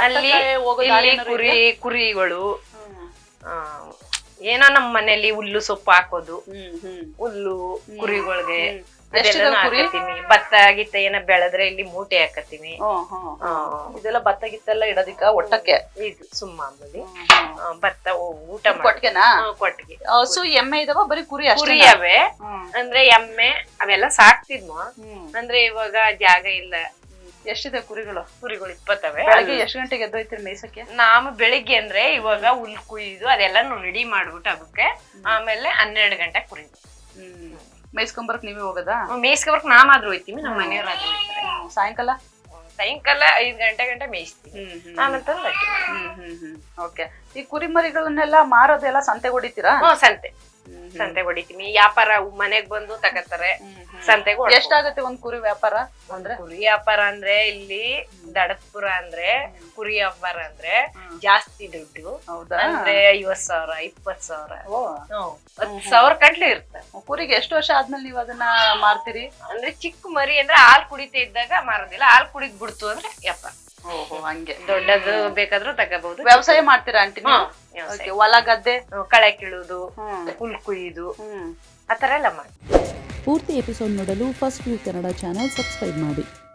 ಅಲ್ಲಿ ಇಲ್ಲಿ ಕುರಿ ಕುರಿಗಳು. ಆ, ಏನೋ ನಮ್ಮ ಮನೇಲಿ ಹುಲ್ಲು ಸೊಪ್ಪು ಹಾಕೋದು. ಹುಲ್ಲು ಕುರಿಗಳಿಗೆ ಭತ್ತ ಗಿತ್ತ ಏನ ಬೆಳೆದ್ರೆ ಇಲ್ಲಿ ಮೂಟೆ ಹಾಕತ್ತೀನಿ. ಇದೆಲ್ಲ ಭತ್ತ ಗಿತ್ತೆಲ್ಲ ಇಡೋದಿಕ್ಕ ಒಟ್ಟಕ್ಕೆ? ಇದು ಸುಮ್ಮ ಮಾಮೂಲಿ ಭತ್ತ ಊಟ ಕೊಟ್ಟಿಗೆನಾ? ಕೊಟ್ಟಿಗೆ. ಹಸು ಎಮ್ಮೆ ಇದಾವ? ಬರೀ ಕುರಿ ಕುರಿ ಅವೆ ಅಂದ್ರೆ ಎಮ್ಮೆ ಅವೆಲ್ಲ ಸಾಕ್ತಿದ್ವು. ಅಂದ್ರೆ ಇವಾಗ ಜಾಗ ಇಲ್ಲ. ಎಷ್ಟಿದೆ ಕುರಿಗಳು? ಕುರಿಗಳು ಇಪ್ಪತ್ತವೆ. ಬೆಳಗ್ಗೆ ಎಷ್ಟು ಗಂಟೆಗೆ ಎದ್ದೋಯ್ತೀರಿ ಮೇಸಕ್ಕೆ ನಾವು ಬೆಳಿಗ್ಗೆ ಅಂದ್ರೆ ಇವಾಗ ಹುಲ್ ಕುಯ್ದು ಅದೆಲ್ಲಾನು ರೆಡಿ ಮಾಡ್ಬಿಟ್ಟು ಅದಕ್ಕೆ ಆಮೇಲೆ ಹನ್ನೆರಡು ಗಂಟೆ ಕುರಿ ಹ್ಮ್. ಮೇಯ್ಸ್ಕೊಂಬರಕ್ ನೀವೇ ಹೋಗೋದಾ? ನಾ ನಾವಾದ್ರೂ ಹೋಯ್ತೀವಿ ನಮ್ಮ ಮನೆಯವ್ರಾದ್ರೂ ಹೋಯ್ತಾರೆ. ಸಾಯಂಕಾಲ? ಸಾಯಂಕಾಲ ಐದ್ ಗಂಟೆ ಗಂಟೆ ಮೇಯಿಸ್ತೀವಿ. ಹ್ಮ್ ಹ್ಮ್. ಹ್ಮ್ ಹ್ಮ್ ಹ್ಮ್. ಓಕೆ. ಈ ಕುರಿ ಮರಿಗಳನ್ನೆಲ್ಲ ಮಾರೋದೆಲ್ಲ ಸಂತೆ ಹೊಡಿತೀರಾ? ಸಂತೆ. ಸಂತೆ ಹೊಡಿತೀನಿ. ವ್ಯಾಪಾರ ಮನೆಗ್ ಬಂದು ತಗತ್ತಾರೆ ಸಂತೆಗೂ ಎಷ್ಟಾಗತ್ತೆ ಒಂದ್ ಕುರಿ ವ್ಯಾಪಾರ ಅಂದ್ರೆ? ಕುರಿ ವ್ಯಾಪಾರ ಅಂದ್ರೆ ಇಲ್ಲಿ ದಡತ್ಪುರ ಅಂದ್ರೆ ಕುರಿ ವ್ಯಾಪಾರ ಅಂದ್ರೆ ಜಾಸ್ತಿ ದುಡ್ಡು. ಹೌದಾ? ಅಂದ್ರೆ ಐವತ್ ಸಾವಿರ ಇಪ್ಪತ್ ಸಾವಿರ. ಓ. ಹತ್ತು ಸಾವಿರ ಕಟ್ಲೆ ಇರುತ್ತೆ. ಕುರಿಗೆ ಎಷ್ಟು ವರ್ಷ ಆದ್ಮೇಲೆ ನೀವು ಅದನ್ನ ಮಾರ್ತೀರಿ? ಅಂದ್ರೆ ಚಿಕ್ಕ ಮರಿ ಅಂದ್ರೆ ಹಾಲ್ ಕುಡಿತಾ ಇದ್ದಾಗ ಮಾರೋದಿಲ್ಲ. ಹಾಲ್ ಕುಡಿದ್ ಬಿಡ್ತು ಅಂದ್ರೆ ವ್ಯಾಪಾರ. ಓಹೋ ಹಂಗೆ. ದೊಡ್ಡದು ಬೇಕಾದ್ರೂ ತಗೋಬಹುದು. ವ್ಯವಸಾಯ ಮಾಡ್ತೀರಾ ಆಂಟಿ ಹೊಲ ಗದ್ದೆ ಕಳೆ ಕೀಳುದು ಹ್ಮ್. ಹುಲ್ ಕುಯ್ಯುದು ಹ್ಮ್. ಆತರ ಎಲ್ಲ ಮಾಡಿ. ಪೂರ್ತಿ ಎಪಿಸೋಡ್ ನೋಡಲು first view Kannada channel subscribe ಮಾಡಿ.